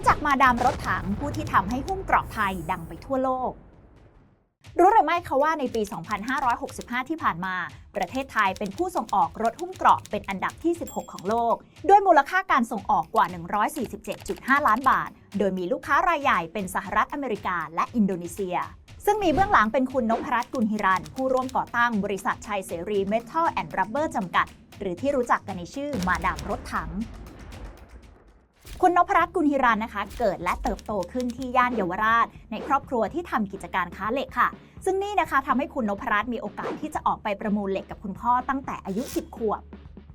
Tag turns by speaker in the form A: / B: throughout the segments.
A: รู้จักมาดามรถถังผู้ที่ทำให้หุ้มเกราะไทยดังไปทั่วโลก รู้หรือไม่คะว่าในปี 2565 ที่ผ่านมา ประเทศไทยเป็นผู้ส่งออกรถหุ้มเกราะเป็นอันดับที่ 16 ของโลก ด้วยมูลค่าการส่งออกกว่า 147.5 ล้านบาท โดยมีลูกค้ารายใหญ่เป็นสหรัฐอเมริกาและอินโดนีเซียซึ่งมีเบื้องหลังเป็นคุณนพรัตน์กุลฮิรัน ผู้ร่วมก่อตั้งบริษัทชัยเสรีเมทัลแอนด์รับเบอร์จำกัด หรือที่รู้จักกันในชื่อมาดามรถถัง คุณนพรัตน์กุลฮิรันนะคะ เกิดและเติบโตขึ้นที่ย่านเยาวราช ในครอบครัวที่ทำกิจการค้าเหล็กค่ะ ซึ่งนี่นะคะทำให้คุณนพรัตน์มีโอกาสที่จะออกไปประมูลเหล็กกับคุณพ่อตั้งแต่อายุ 10 ขวบ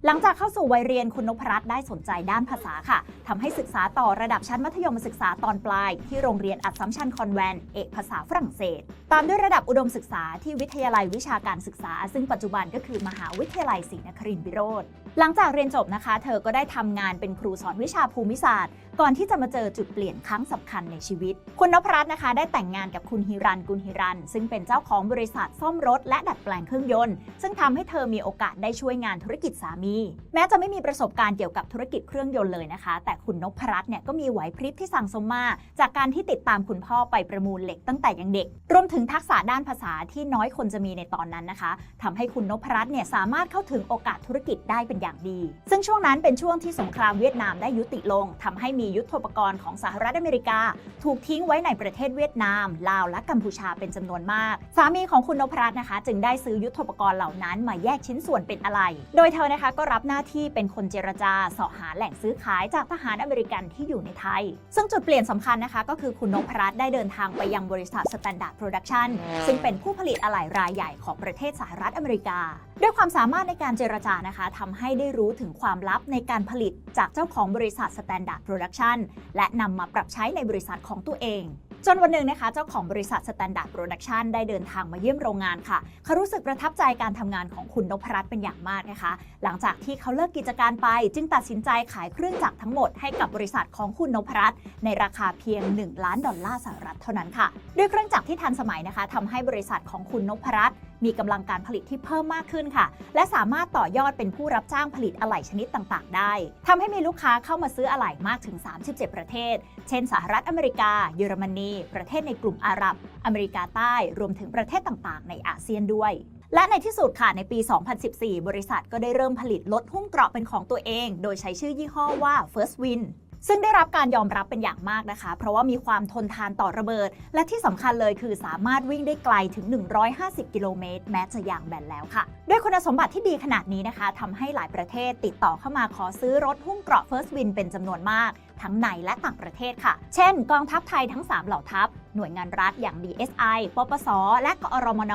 A: หลังจากเข้าสู่วัยเรียนคุณนพรัตน์ได้สนใจด้านภาษาค่ะทำให้ศึกษาต่อระดับชั้นมัธยมศึกษาตอนปลาย ที่โรงเรียนอัสสัมชัญคอนแวนเอกภาษาฝรั่งเศส ตามด้วยระดับอุดมศึกษาที่วิทยาลัยวิชาการศึกษา ซึ่งปัจจุบันก็คือมหาวิทยาลัยศรีนครินทร์วิโรธหลังจากเรียนจบนะคะ เธอก็ได้ทำงานเป็นครูสอนวิชาภูมิศาสตร์ ก่อนที่จะมาเจอจุดเปลี่ยนครั้งสำคัญในชีวิต คุณนพรัตน์นะคะ ได้แต่งงานกับคุณฮิรันกุลฮิรัน ซึ่งเป็นเจ้าของบริษัทซ่อมรถ และดัดแปลงเครื่องยนต์ ซึ่งทำให้เธอมีโอกาสได้ช่วยงานธุรกิจสามีแม้จะไม่มีประสบการณ์เกี่ยวกับธุรกิจเครื่องยนต์เลยนะคะ แต่คุณนพรัตน์เนี่ยก็มีไหวพริบที่สั่งสมมา จากการที่ติดตามคุณพ่อไปประมูลเหล็กตั้งแต่ยังเด็ก รวมถึงทักษะด้านภาษาที่น้อยคนจะมีในตอนนั้นนะคะทำให้คุณนพรัตน์เนี่ยสามารถเข้าถึงโอกาสธุรกิจได้เป็นอย่างดี ซึ่งช่วงนั้นเป็นช่วงที่สงครามเวียดนามได้ยุติลงทำให้มียุทโธปกรณ์ของสหรัฐอเมริกา ถูกทิ้งไว้ในประเทศเวียดนาม ลาวและกัมพูชาเป็นจำนวนมาก สามีของคุณนพรัตน์นะคะ จึงได้ซื้อยุทโธปกรณ์เหล่านั้นมาแยกชิ้นส่วนเป็นอะไร โดยเธอนะคะก็รับหน้าที่เป็นคนเจรจาสาะหาแหล่งซื้อขายจากทหารอเมริกันที่อยู่ในไทย ซึ่งจุดเปลี่ยนสำคัญนะคะ ก็คือคุณนพรัตน์ได้เดินทางไปยังบริษัท Standard Production ซึ่งเป็นผู้ผลิตอะไหล่รายใหญ่ของประเทศสหรัฐอเมริกา ด้วยความสามารถในการเจรจานะคะทำให้ได้รู้ถึงความลับในการผลิตจากเจ้าของบริษัท Standard Production และนำมาปรับใช้ในบริษัทของตัวเอง จนวันหนึ่งนะคะ เจ้าของบริษัท Standard Production ได้เดินทางมาเยี่ยมโรงงานค่ะ เขารู้สึกประทับใจการทำงานของคุณนพรัตน์เป็นอย่างมากนะคะ หลังจากที่เขาเลิกกิจการไป จึงตัดสินใจขายเครื่องจักรทั้งหมดให้กับบริษัทของคุณนพรัตน์ในราคาเพียง 1 ล้านดอลลาร์สหรัฐเท่านั้นค่ะ ด้วยเครื่องจักรที่ทันสมัยนะคะทำให้บริษัทของคุณนพรัตน์มีกำลังการผลิตที่เพิ่มมากขึ้นค่ะ และสามารถต่อยอดเป็นผู้รับจ้างผลิตอะไหล่ชนิดต่างๆ ได้ทำให้มีลูกค้าเข้ามาซื้ออะไหล่มากถึง 37 ประเทศ เช่น สหรัฐอเมริกา เยอรมนี ประเทศในกลุ่มอาหรับ อเมริกาใต้ รวมถึงประเทศต่างๆ ในอาเซียนด้วยและในที่สุดค่ะ ในปี 2014 บริษัทก็ได้เริ่มผลิตรถหุ้มเกราะเป็นของตัวเอง โดยใช้ชื่อยี่ห้อว่า First Win ซึ่งได้รับการยอมรับเป็นอย่างมากนะคะ เพราะว่ามีความทนทานต่อระเบิด และที่สำคัญเลยคือสามารถวิ่งได้ไกลถึง 150 กิโลเมตร แม้จะยางแบนแล้วค่ะ ด้วยคุณสมบัติที่ดีขนาดนี้นะคะทำให้หลายประเทศติดต่อเข้ามาขอซื้อรถหุ้มเกราะ First Win เป็นจำนวนมาก ทั้งในและต่างประเทศค่ะ เช่น กองทัพไทยทั้ง 3 เหล่าทัพ หน่วยงานรัฐอย่าง DSI ปปส และกอรมน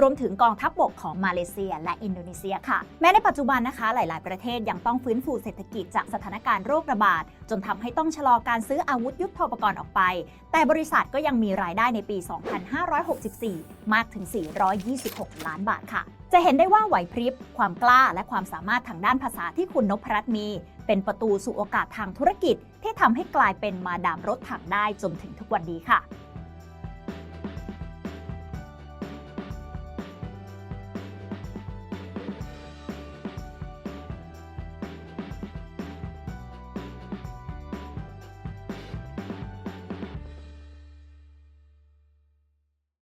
A: รวมถึงกองทัพบบกของมาเลเซีย และอินโดนีเซียค่ะ แม้ในปัจจุบันนะคะ หลาย ๆ ประเทศยังต้องฟื้นฟูเศรษฐกิจจากสถานการณ์โรคระบาด จนทำให้ต้องชะลอการซื้ออาวุธยุทโธปกรณ์ออกไป แต่บริษัทก็ยังมีรายได้ในปี 2564 มากถึง 426 ล้านบาทค่ะ จะเห็นได้ว่าไหวพริบ ความกล้าและความสามารถทางด้านภาษาที่คุณนพรัตน์มี เป็นประตูสู่โอกาสทางธุรกิจ ที่ทำให้กลายเป็นมาดามรถถังได้จนถึงทุกวันนี้ค่ะ